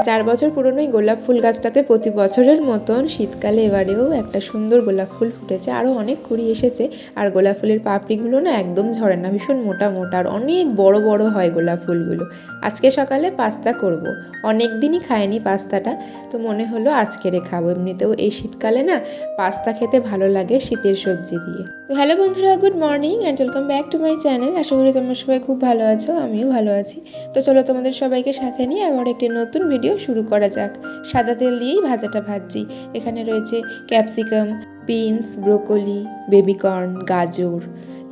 প্রায় চার বছর পুরনো গোলাপ ফুল গাছটাতে প্রতি বছরের মতন শীতকালে এবারেও একটা সুন্দর গোলাপ ফুল ফুটেছে। আরও অনেক কুড়ি এসেছে। আর গোলাপ ফুলের পাপড়িগুলো না একদম ঝরে না, ভীষণ মোটা মোটা আর অনেক বড় বড় হয় গোলাপ ফুলগুলো। আজকে সকালে পাস্তা করব। অনেক দিনই খায়নি পাস্তাটা। তো মনে হলো আজকেরে খাব। এমনিতেও এই শীতকালে না পাস্তা খেতে ভালো লাগে শীতের সবজি দিয়ে। তো হ্যালো বন্ধুরা, good morning and welcome back to my channel আশা করি তোমরা সবাই খুব ভালো আছো, আমিও ভালো আছি। তো চলো তোমাদের সবাইকে সাথে নিয়ে আবার একটি নতুন ভিডিও শুরু করা যাক। সাদা তেল দিয়েই ভাজাটা ভাজছি। এখানে রয়েছে ক্যাপসিকাম বিনস ব্রোকলি বেবিকর্ন গাজর।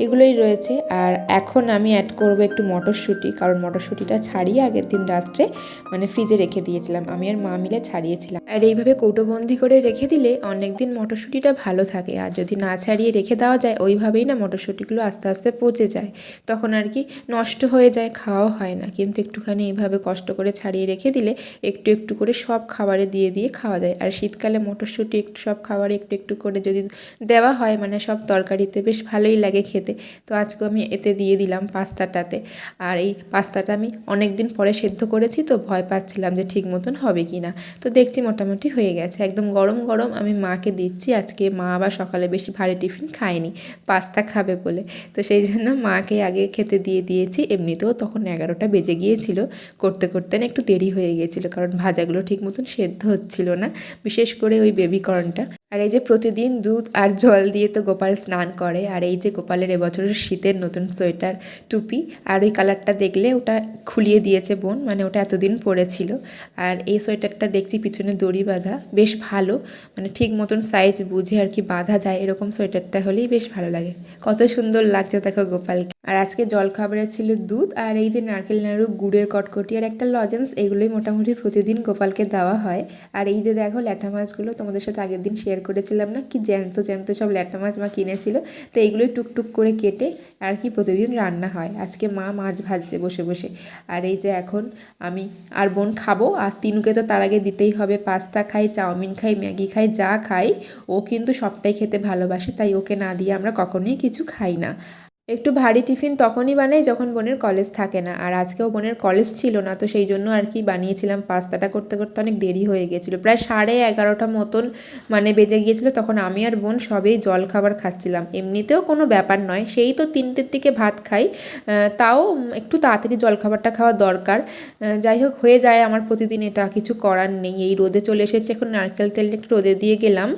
এগুলোই রয়েছে। আর এখন আমি অ্যাড করব একটু মটরশুঁটি, কারণ মটরশুঁটিটা ছাড়িয়ে আগের দিন রাত্রে মানে ফ্রিজে রেখে দিয়েছিলাম। আমি আর মা মিলে ছাড়িয়েছিলাম। আর এইভাবে কৌটোবন্দি করে রেখে দিলে অনেক দিন মটরশুঁটিটা ভালো থাকে। আর যদি না ছাড়িয়ে রেখে দেওয়া যায়, ওইভাবেই না মটরশুঁটিগুলো আস্তে আস্তে পচে যায়। তখন আর কি নষ্ট হয়ে যায়, খাওয়াও হয় না। কিন্তু একটুখানি এইভাবে কষ্ট করে ছাড়িয়ে রেখে দিলে একটু একটু করে সব খাবারে দিয়ে দিয়ে খাওয়া যায়। আর শীতকালে মটরশুঁটি একটু সব খাবারে একটু একটু করে যদি দেওয়া হয় মানে সব তরকারিতে বেশ ভালোই লাগে খেতে। তো আজকে আমি এতে দিয়ে দিলাম পাস্তাটাতে। আর এই পাস্তাটা আমি অনেক দিন পরে সেদ্ধ করেছি তো ভয় পাচ্ছিলাম যে ঠিক মতন হবে কি না তো দেখছি মোটামুটি হয়ে গেছে। একদম গরম গরম আমি মাকে দিচ্ছি। আজকে মা আবার সকালে বেশি ভারী টিফিন খায়নি। পাস্তা খাবে বলে। তো সেই জন্য মাকে আগে খেতে দিয়ে দিয়েছি। এমনিতেও তখন এগারোটা বেজে গিয়েছিল। করতে করতে না একটু দেরি হয়ে গিয়েছিল। কারণ ভাজাগুলো ঠিক মতন সেদ্ধ হচ্ছিল না। বিশেষ করে ওই বেবি কর্নটা আর এই যে প্রতিদিন দুধ আর জল দিয়ে তো গোপাল স্নান করে, আর এই যে গোপালের এবছরের শীতের নতুন সোয়েটার, টুপি, আর ওই কালারটা দেখলে ওটা খুলিয়ে দিয়েছে বোন মানে ওটা এতদিন পরেছিল। আর এই সোয়েটারটা দেখছি পিছনে দড়ি বাঁধা, বেশ ভালো মানে ঠিক মতন সাইজ বুঝে আর কি বাঁধা যায়, এরকম সোয়েটারটা হলেই বেশ ভালো লাগে। কত সুন্দর লাগছে দেখো গোপালকে। আর আজকে জলখাবারে ছিল দুধ আর এই যে নারকেল নাড়ু, গুড়ের কটকটি আর একটা লজেন্স, এগুলোই মোটামুটি প্রতিদিন গোপালকে দেওয়া হয়। আর এই যে দেখো ল্যাটা মাছগুলো, তোমাদের সাথে আগের দিন শেয়ার করেছিলাম না, কি জ্যান্ত জ্যান্ত সব ল্যাঠা মাছ মা কিনেছিল। তো এইগুলোই টুকটুক করে কেটে আর কি প্রতিদিন রান্না হয়। আজকে মা মাছ ভাজছে বসে বসে। আর এই যে এখন আমি আর বোন খাব, আর তিনুকে তো তার আগে দিতেই হবে। পাস্তা খাই, চাউমিন খাই, ম্যাগি খাই, যা খাই, ও কিন্তু সবটাই খেতে ভালোবাসে, তাই ওকে না দিয়ে আমরা কখনোই কিছু খাই না। একটু ভারী টিফিন তখনই বানাই যখন বোনের কলেজ থাকে না। আর আজকেও বোনের কলেজ ছিল না, তো সেই জন্য আর কি বানিয়েছিলাম। পাস্তাটা করতে করতে অনেক দেরি হয়ে গিয়েছিল প্রায় সাড়ে এগারোটা মতন মানে বেজে গিয়েছিল, তখন আমি আর বোন সবেই জল খাবার খাচ্ছিলাম। এমনিতেও কোনো ব্যাপার নয়, সেই তো তিনটের দিকে ভাত খাই। তাও একটু তাড়াতাড়ি জল খাবারটা খাওয়া দরকার। যাই হোক, হয়ে যায় আমার প্রতিদিন এটা, কিছু করার নেই। এই রোদে চলে এসেছে, এখন নারকেল তেলটা একটু রোদে দিয়ে গেলাম।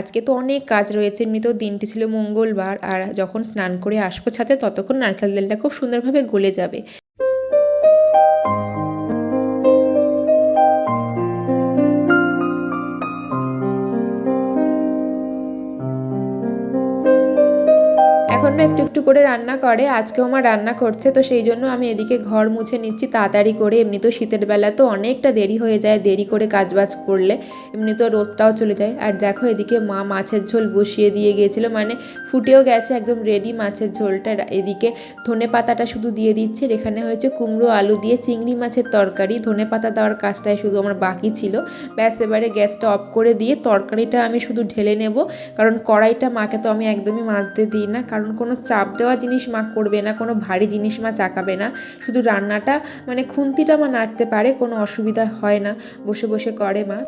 আজকে তো অনেক কাজ রয়েছে, এমনিতেও দিনটি ছিল মঙ্গলবার। আর যখন স্নান করে আসব ছাতে ততক্ষণ নারকেল তেলটা খুব সুন্দরভাবে গলে যাবে। করে রান্না করে, আজকেও আমার রান্না করছে, তো সেই জন্য আমি এদিকে ঘর মুছে নিচ্ছি, তাড়াতাড়ি করে। এমনি তো শীতের বেলা তো অনেকটা দেরি হয়ে যায়, দেরি করে কাজবাজ করলে। এমনি তো রোদটাও চলে যায়। আর দেখো এদিকে মা মাছের ঝোল বসিয়ে দিয়ে গিয়েছিল মানে ফুটেও গেছে একদম রেডি মাছের ঝোলটা। এদিকে ধনে পাতাটা শুধু দিয়ে দিচ্ছে এখানে হয়েছে কুমড়ো, আলু দিয়ে চিংড়ি মাছের তরকারি। ধনে পাতা দেওয়ার কাজটাই শুধু আমার বাকি ছিল। ব্যাস, এবারে গ্যাসটা অফ করে দিয়ে তরকারিটা আমি শুধু ঢেলে নেব, কারণ কড়াইটা মাকে তো আমি একদমই মাজতে দিই না, কারণ কোনো চাপ দেওয়া জিনিস মা করবে না, কোনো ভারী জিনিস মা চাকাবে না, শুধু রান্নাটা মানে খুন্তিটা মা নাড়তে পারে, কোনো অসুবিধা হয় না, বসে বসে করে মা।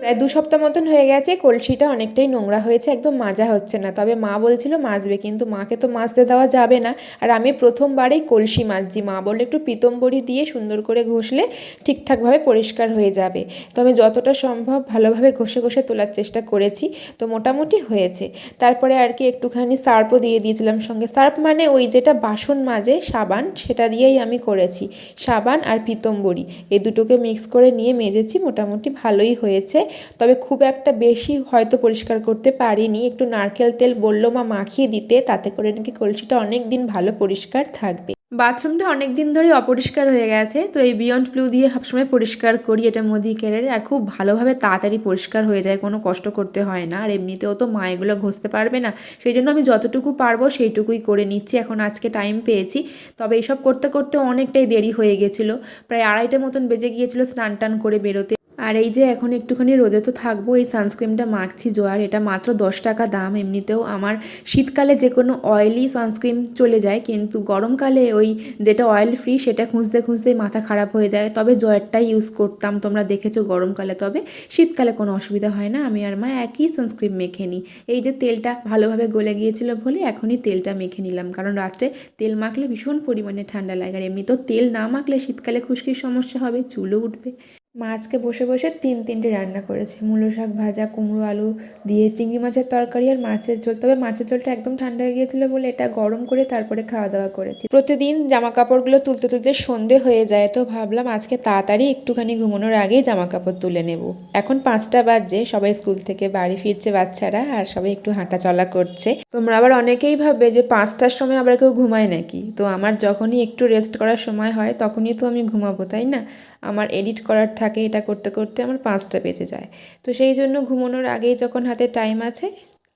প্রায় দু সপ্তাহ মতন হয়ে গেছে, কলসিটা অনেকটাই নোংরা হয়েছে, একদম মাজা হচ্ছে না। তবে মা বলছিল মাজবে, কিন্তু মাকে তো মাজতে দেওয়া যাবে না। আর আমি প্রথমবারেই কলসি মাজছি, মা বললে একটু পিতম্বরি দিয়ে সুন্দর করে ঘষলে ঠিকঠাকভাবে পরিষ্কার হয়ে যাবে। তো আমি যতটা সম্ভব ভালোভাবে ঘষে ঘষে তোলার চেষ্টা করেছি, তো মোটামুটি হয়েছে। তারপরে আর কি একটুখানি সার্পও দিয়ে দিয়েছিলাম সঙ্গে। সার্প মানে ওই যেটা বাসন মাজে, সাবান, সেটা দিয়েই আমি করেছি। সাবান আর পিতম্বরি এই দুটোকে মিক্স করে নিয়ে মেজেছি, মোটামুটি ভালোই হয়েছে। তবে খুব একটা বেশি হয়তো পরিষ্কার করতে পারিনি। একটু নারকেল তেল বলল মা মাখিয়ে দিতে, তাতে করে নাকি কলসিটা অনেক দিন ভালো পরিষ্কার থাকবে। বাথরুমটা অনেক দিন ধরেই অপরিষ্কার হয়ে গেছে, তো এই বিয়ন্ড ব্লু দিয়ে সবসময় পরিষ্কার করি, এটা মোদি কেয়ারের, আর খুব ভালোভাবে তাড়াতাড়ি পরিষ্কার হয়ে যায়, কোনো কষ্ট করতে হয় না। আর এমনিতেও তো মা এগুলো ঘষতে পারবে না, সেই জন্য আমি যতটুকু পারব সেইটুকুই করে নিচ্ছি, এখন আজকে টাইম পেয়েছি। তবে এইসব করতে করতে অনেকটাই দেরি হয়ে গেছিল, প্রায় আড়াইটা মতন বেজে গিয়েছিল স্নান টান করে বেরোতে। আর এই যে এখন একটুখানি রোদে তো থাকব, এই সানস্ক্রিনটা মাখছি জোয়ার, এটা মাত্র দশ টাকা দাম। এমনিতেও আমার শীতকালে যে কোনো অয়েলি সানস্ক্রিন চলে যায়, কিন্তু গরমকালে ওই যেটা অয়েল ফ্রি সেটা খুঁজতে খুঁজতেই মাথা খারাপ হয়ে যায়। তবে জয়েরটাই ইউজ করতাম, তোমরা দেখেছ গরমকালে। তবে শীতকালে কোনো অসুবিধা হয় না, আমি আর মা একই সানস্ক্রিন মেখে নিই। এই যে তেলটা ভালোভাবে গলে গিয়েছিল বলে এখনই তেলটা মেখে নিলাম, কারণ রাত্রে তেল মাখলে ভীষণ পরিমাণে ঠান্ডা লাগে। আর এমনিতেও তেল না মাখলে শীতকালে খুশকির সমস্যা হবে, চুলও উঠবে। মা আজকে বসে বসে তিন তিনটে রান্না করেছে। মূলো শাক ভাজা, কুমড়ো আলু দিয়ে, চিংড়ি মাছের তরকারি আর মাছের ঝোল। তবে মাছের ঝোলটা একদম ঠান্ডা হয়ে গিয়েছিল বলে এটা গরম করে তারপরে খাওয়া দাওয়া করেছি। প্রতিদিন জামা কাপড়গুলো তুলতে তুলতে সন্ধে হয়ে যায়, তো ভাবলাম আজকে তাড়াতাড়ি একটুখানি ঘুমানোর আগেই জামা কাপড় তুলে নেব। এখন পাঁচটা বাজে, সবাই স্কুল থেকে বাড়ি ফিরছে বাচ্চারা আর সবাই একটু হাঁটা চলা করছে। তোমরা আবার অনেকেই ভাববে যে পাঁচটার সময় আবার কেউ ঘুমায় নাকি? তো আমার যখনই একটু রেস্ট করার সময় হয়, তখনই তো আমি ঘুমাবো, তাই না? আমার এডিট করার থাকে এটা করতে করতে আমার পাঁচটা বেজে যায়। তো সেই জন্য ঘুমানোর আগেই যখন হাতে টাইম আছে,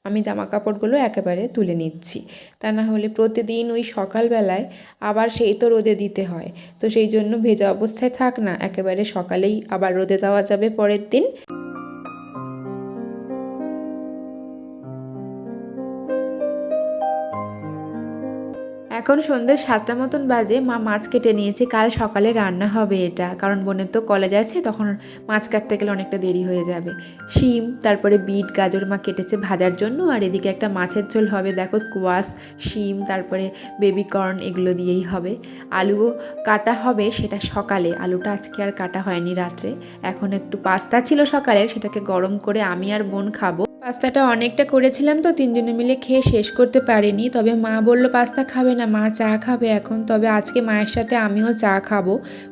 আমি জামা কাপড়গুলো একেবারে তুলে নিচ্ছি। তা না হলে প্রতিদিন ওই সকালবেলায় আবার সেই তো রোদে দিতে হয়। তো সেই জন্য ভেজা অবস্থায় থাক না, একেবারে সকালেই আবার রোদে দেওয়া যাবে পরের দিন। এখন সন্ধ্যে সাতটা মতন বাজে, মা মাছ কেটে নিয়েছে, কাল সকালে রান্না হবে এটা। কারণ বোনের তো কলেজ আছে, তখন মাছ কাটতে গেলে অনেকটা দেরি হয়ে যাবে। শিম, তারপরে বিট, গাজর মা কেটেছে ভাজার জন্য, আর এদিকে একটা মাছের ঝোল হবে, দেখো স্কোয়াশ, শিম, তারপরে বেবি কর্ন এগুলো দিয়েই হবে। আলুও কাটা হবে সেটা সকালে, আলুটা আজকে আর কাটা হয়নি রাত্রে। এখন একটু পাস্তা ছিল সকালের, সেটাকে গরম করে আমি আর বোন খাব। পাস্তাটা অনেকটা করেছিলাম তো, তিনজনে মিলে খেয়ে শেষ করতে পারিনি। তবে মা বলল, পাস্তা খাবে না, মা চা খাবে এখন। তবে আজকে মায়ের সাথে আমিও চা খাব।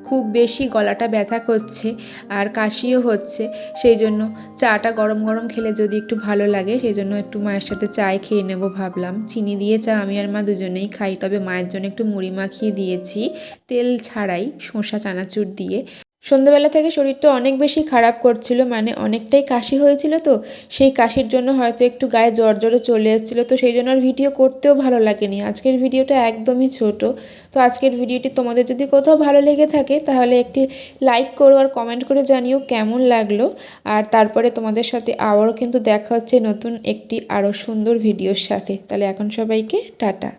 খুব বেশি গলাটা ব্যথা করছে আর কাশিও হচ্ছে। সেই জন্য চাটা গরম গরম খেলে যদি একটু ভালো লাগে, সেই জন্য একটু মায়ের সাথে চায় খেয়ে নেব ভাবলাম। চিনি দিয়ে চা আমি আর মা দুজনেই খাই। তবে মায়ের জন্য একটু মুড়ি মাখিয়ে দিয়েছি তেল ছাড়াই, শসা, চানাচুর দিয়ে। সন্ধ্যেবেলা থেকে শরীরটা অনেক বেশি খারাপ করছিল মানে অনেকটাই কাশি হয়েছিল তো, সেই কাশির জন্য হয়তো একটু গায়ে জ্বর জ্বরে চলে এসেছিল তো সেই জন্য আর ভিডিও করতেও ভালো লাগেনি। আজকের ভিডিওটা একদমই ছোট। তো আজকের ভিডিওটি তোমাদের যদি কোথাও ভালো লেগে থাকে তাহলে একটি লাইক করো আর কমেন্ট করে জানিও কেমন লাগল। আর তারপরে তোমাদের সাথে আবারও কিন্তু দেখা হচ্ছে নতুন একটি আরও সুন্দর ভিডিওর সাথে। তাহলে এখন সবাইকে টাটা।